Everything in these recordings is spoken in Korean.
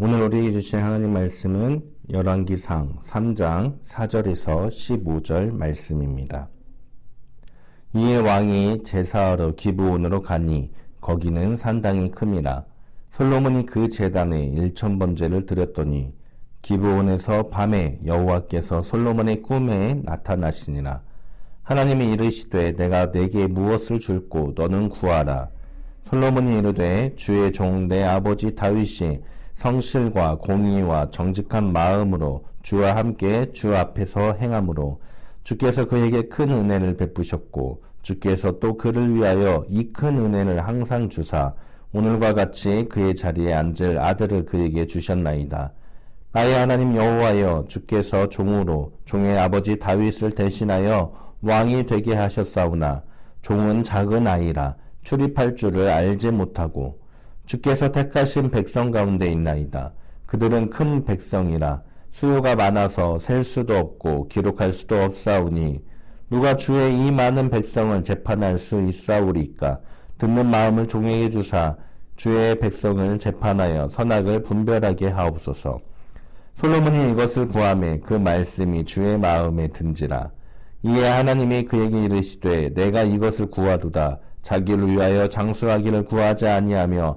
오늘 우리 주신 하나님 말씀은 열왕기상 3장 4절에서 15절 말씀입니다. 이에 왕이 제사하러 기브온으로 가니 거기는 산당이 큼이라 솔로몬이 그 제단에 일천 번제를 드렸더니 기브온에서 밤에 여호와께서 솔로몬의 꿈에 나타나시니라. 하나님이 이르시되 내가 내게 무엇을 줄고 너는 구하라. 솔로몬이 이르되 주의 종 내 아버지 다윗이 성실과 공의와 정직한 마음으로 주와 함께 주 앞에서 행함으로 주께서 그에게 큰 은혜를 베푸셨고 주께서 또 그를 위하여 이 큰 은혜를 항상 주사 오늘과 같이 그의 자리에 앉을 아들을 그에게 주셨나이다. 나의 하나님 여호와여 주께서 종으로 종의 아버지 다윗을 대신하여 왕이 되게 하셨사오나 종은 작은 아이라 출입할 줄을 알지 못하고 주께서 택하신 백성 가운데 있나이다. 그들은 큰 백성이라 수요가 많아서 셀 수도 없고 기록할 수도 없사오니 누가 주의 이 많은 백성을 재판할 수 있사오리까 듣는 마음을 종에게 주사 주의 백성을 재판하여 선악을 분별하게 하옵소서. 솔로몬이 이것을 구함에 그 말씀이 주의 마음에 든지라. 이에 하나님이 그에게 이르시되 내가 이것을 구하도다. 자기를 위하여 장수하기를 구하지 아니하며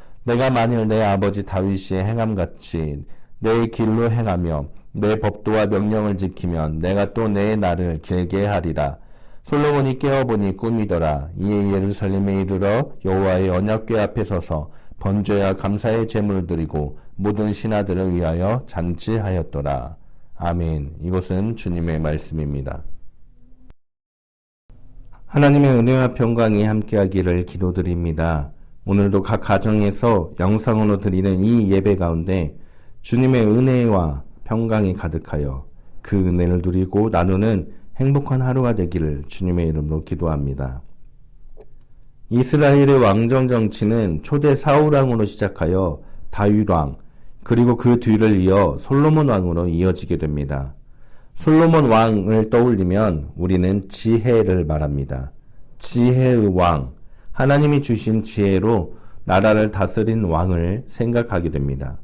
내가 만일 내 아버지 다윗이 행함같이 내 길로 행하며 내 법도와 명령을 지키면 내가 또 내 날을 길게 하리라. 솔로몬이 깨어보니 꿈이더라. 이에 예루살렘에 이르러 여호와의 언약궤 앞에 서서 번제와 감사의 제물을 드리고 모든 신하들을 위하여 잔치하였더라. 아멘. 이것은 주님의 말씀입니다. 하나님의 은혜와 평강이 함께하기를 기도드립니다. 오늘도 각 가정에서 영상으로 드리는 이 예배 가운데 주님의 은혜와 평강이 가득하여 그 은혜를 누리고 나누는 행복한 하루가 되기를 주님의 이름으로 기도합니다. 이스라엘의 왕정 정치는 초대 사울왕으로 시작하여 다윗왕 그리고 그 뒤를 이어 솔로몬 왕으로 이어지게 됩니다. 솔로몬 왕을 떠올리면 우리는 지혜를 말합니다. 지혜의 왕, 하나님이 주신 지혜로 나라를 다스린 왕을 생각하게 됩니다.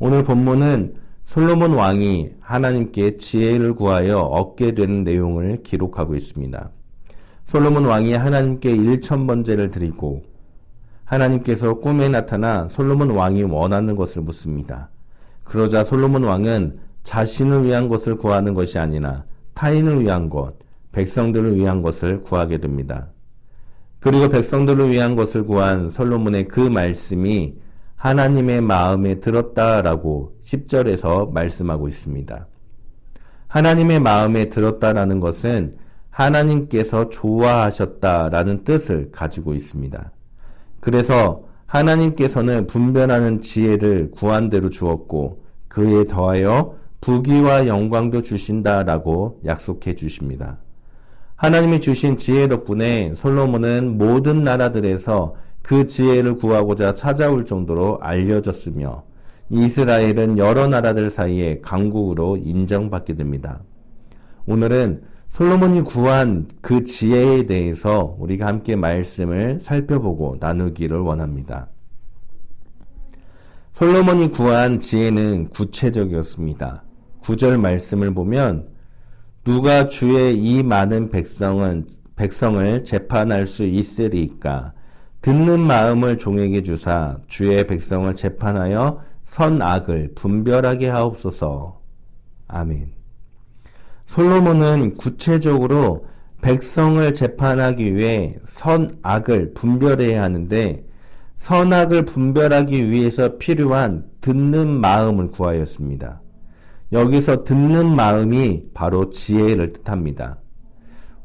오늘 본문은 솔로몬 왕이 하나님께 지혜를 구하여 얻게 되는 내용을 기록하고 있습니다. 솔로몬 왕이 하나님께 일천 번제를 드리고 하나님께서 꿈에 나타나 솔로몬 왕이 원하는 것을 묻습니다. 그러자 솔로몬 왕은 자신을 위한 것을 구하는 것이 아니라 타인을 위한 것, 백성들을 위한 것을 구하게 됩니다. 그리고 백성들을 위한 것을 구한 솔로몬의 그 말씀이 하나님의 마음에 들었다라고 10절에서 말씀하고 있습니다. 하나님의 마음에 들었다라는 것은 하나님께서 좋아하셨다라는 뜻을 가지고 있습니다. 그래서 하나님께서는 분별하는 지혜를 구한 대로 주었고 그에 더하여 부귀와 영광도 주신다라고 약속해 주십니다. 하나님이 주신 지혜 덕분에 솔로몬은 모든 나라들에서 그 지혜를 구하고자 찾아올 정도로 알려졌으며 이스라엘은 여러 나라들 사이에 강국으로 인정받게 됩니다. 오늘은 솔로몬이 구한 그 지혜에 대해서 우리가 함께 말씀을 살펴보고 나누기를 원합니다. 솔로몬이 구한 지혜는 구체적이었습니다. 구절 말씀을 보면 누가 주의 이 많은 백성은 백성을 재판할 수 있으리까 듣는 마음을 종에게 주사 주의 백성을 재판하여 선악을 분별하게 하옵소서. 아멘. 솔로몬은 구체적으로 백성을 재판하기 위해 선악을 분별해야 하는데 선악을 분별하기 위해서 필요한 듣는 마음을 구하였습니다. 여기서 듣는 마음이 바로 지혜를 뜻합니다.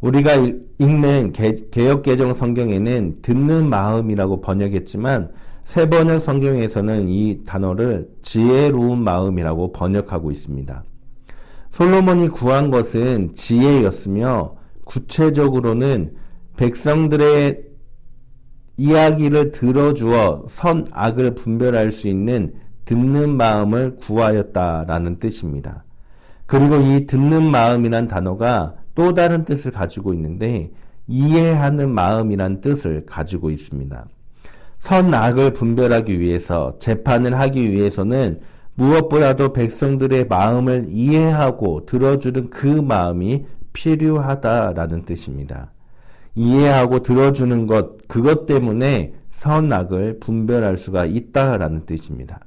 우리가 읽는 개혁개정 성경에는 듣는 마음이라고 번역했지만 세 번역 성경에서는 이 단어를 지혜로운 마음이라고 번역하고 있습니다. 솔로몬이 구한 것은 지혜였으며 구체적으로는 백성들의 이야기를 들어주어 선악을 분별할 수 있는 듣는 마음을 구하였다라는 뜻입니다. 그리고 이 듣는 마음이란 단어가 또 다른 뜻을 가지고 있는데 이해하는 마음이란 뜻을 가지고 있습니다. 선악을 분별하기 위해서 재판을 하기 위해서는 무엇보다도 백성들의 마음을 이해하고 들어주는 그 마음이 필요하다라는 뜻입니다. 이해하고 들어주는 것, 그것 때문에 선악을 분별할 수가 있다라는 뜻입니다.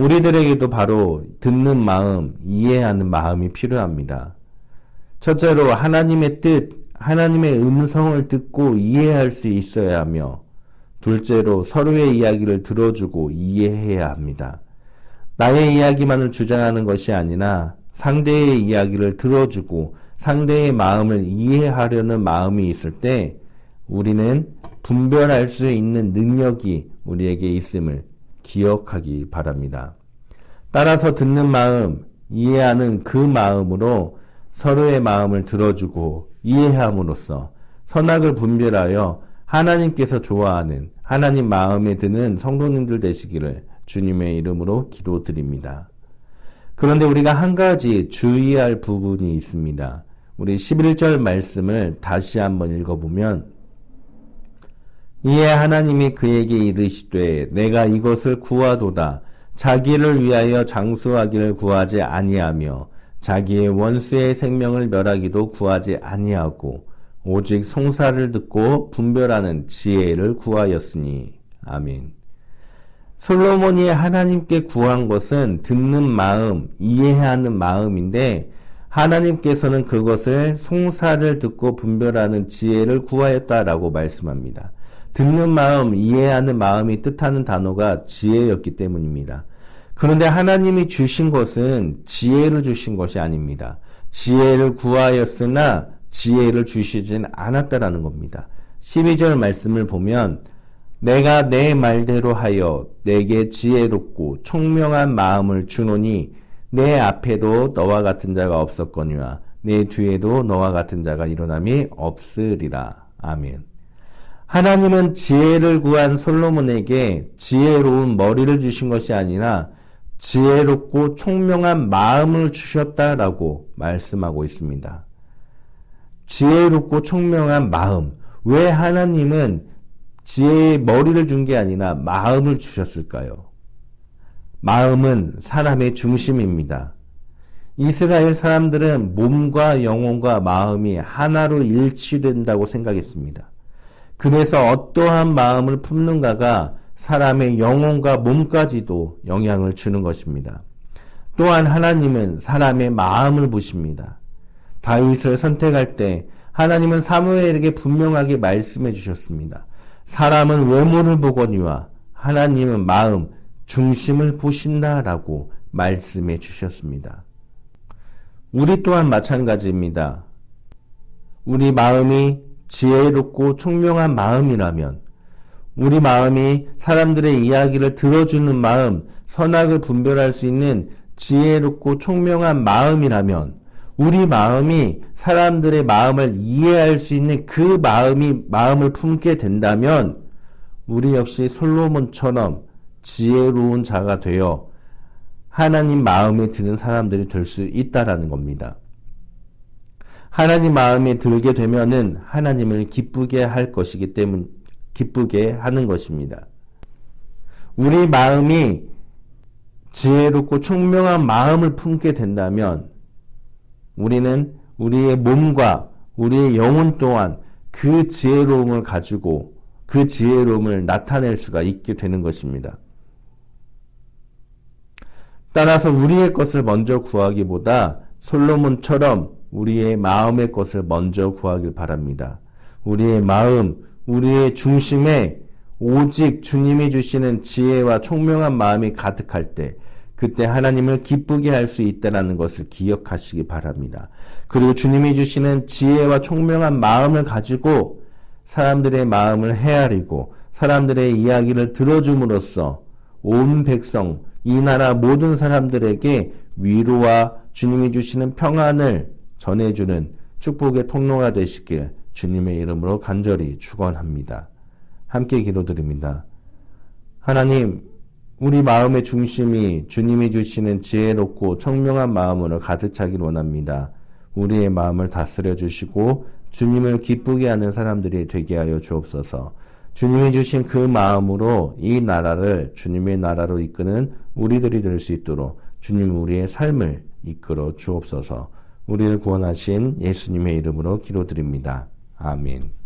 우리들에게도 바로 듣는 마음, 이해하는 마음이 필요합니다. 첫째로 하나님의 뜻, 하나님의 음성을 듣고 이해할 수 있어야 하며, 둘째로 서로의 이야기를 들어주고 이해해야 합니다. 나의 이야기만을 주장하는 것이 아니라 상대의 이야기를 들어주고 상대의 마음을 이해하려는 마음이 있을 때 우리는 분별할 수 있는 능력이 우리에게 있음을 기억하기 바랍니다. 따라서 듣는 마음, 이해하는 그 마음으로 서로의 마음을 들어주고 이해함으로써 선악을 분별하여 하나님께서 좋아하는 하나님 마음에 드는 성도님들 되시기를 주님의 이름으로 기도드립니다. 그런데 우리가 한 가지 주의할 부분이 있습니다. 우리 11절 말씀을 다시 한번 읽어보면 이에 하나님이 그에게 이르시되 내가 이것을 구하도다 자기를 위하여 장수하기를 구하지 아니하며 자기의 원수의 생명을 멸하기도 구하지 아니하고 오직 송사를 듣고 분별하는 지혜를 구하였으니 아멘. 솔로몬이 하나님께 구한 것은 듣는 마음, 이해하는 마음인데 하나님께서는 그것을 송사를 듣고 분별하는 지혜를 구하였다라고 말씀합니다. 듣는 마음, 이해하는 마음이 뜻하는 단어가 지혜였기 때문입니다. 그런데 하나님이 주신 것은 지혜를 주신 것이 아닙니다. 지혜를 구하였으나 지혜를 주시진 않았다라는 겁니다. 12절 말씀을 보면 내가 내 말대로 하여 내게 지혜롭고 총명한 마음을 주노니 내 앞에도 너와 같은 자가 없었거니와 내 뒤에도 너와 같은 자가 일어남이 없으리라. 아멘. 하나님은 지혜를 구한 솔로몬에게 지혜로운 머리를 주신 것이 아니라 지혜롭고 총명한 마음을 주셨다라고 말씀하고 있습니다. 지혜롭고 총명한 마음. 왜 하나님은 지혜의 머리를 준 게 아니라 마음을 주셨을까요? 마음은 사람의 중심입니다. 이스라엘 사람들은 몸과 영혼과 마음이 하나로 일치된다고 생각했습니다. 그래서 어떠한 마음을 품는가가 사람의 영혼과 몸까지도 영향을 주는 것입니다. 또한 하나님은 사람의 마음을 보십니다. 다윗을 선택할 때 하나님은 사무엘에게 분명하게 말씀해 주셨습니다. 사람은 외모를 보거니와 하나님은 마음, 중심을 보신다라고 말씀해 주셨습니다. 우리 또한 마찬가지입니다. 우리 마음이 지혜롭고 총명한 마음이라면 우리 마음이 사람들의 이야기를 들어주는 마음, 선악을 분별할 수 있는 지혜롭고 총명한 마음이라면 우리 마음이 사람들의 마음을 이해할 수 있는 그 마음이 마음을 품게 된다면 우리 역시 솔로몬처럼 지혜로운 자가 되어 하나님 마음에 드는 사람들이 될 수 있다라는 겁니다. 하나님 마음에 들게 되면은 하나님을 기쁘게 할 것이기 때문 기쁘게 하는 것입니다. 우리 마음이 지혜롭고 총명한 마음을 품게 된다면 우리는 우리의 몸과 우리의 영혼 또한 그 지혜로움을 가지고 그 지혜로움을 나타낼 수가 있게 되는 것입니다. 따라서 우리의 것을 먼저 구하기보다 솔로몬처럼 우리의 마음의 것을 먼저 구하길 바랍니다. 우리의 마음, 우리의 중심에 오직 주님이 주시는 지혜와 총명한 마음이 가득할 때 그때 하나님을 기쁘게 할 수 있다는 것을 기억하시기 바랍니다. 그리고 주님이 주시는 지혜와 총명한 마음을 가지고 사람들의 마음을 헤아리고 사람들의 이야기를 들어줌으로써 온 백성, 이 나라 모든 사람들에게 위로와 주님이 주시는 평안을 전해주는 축복의 통로가 되시길 주님의 이름으로 간절히 축원합니다. 함께 기도드립니다. 하나님, 우리 마음의 중심이 주님이 주시는 지혜롭고 청명한 마음으로 가득 차길 원합니다. 우리의 마음을 다스려 주시고 주님을 기쁘게 하는 사람들이 되게 하여 주옵소서. 주님이 주신 그 마음으로 이 나라를 주님의 나라로 이끄는 우리들이 될 수 있도록 주님 우리의 삶을 이끌어 주옵소서. 우리를 구원하신 예수님의 이름으로 기도드립니다. 아멘.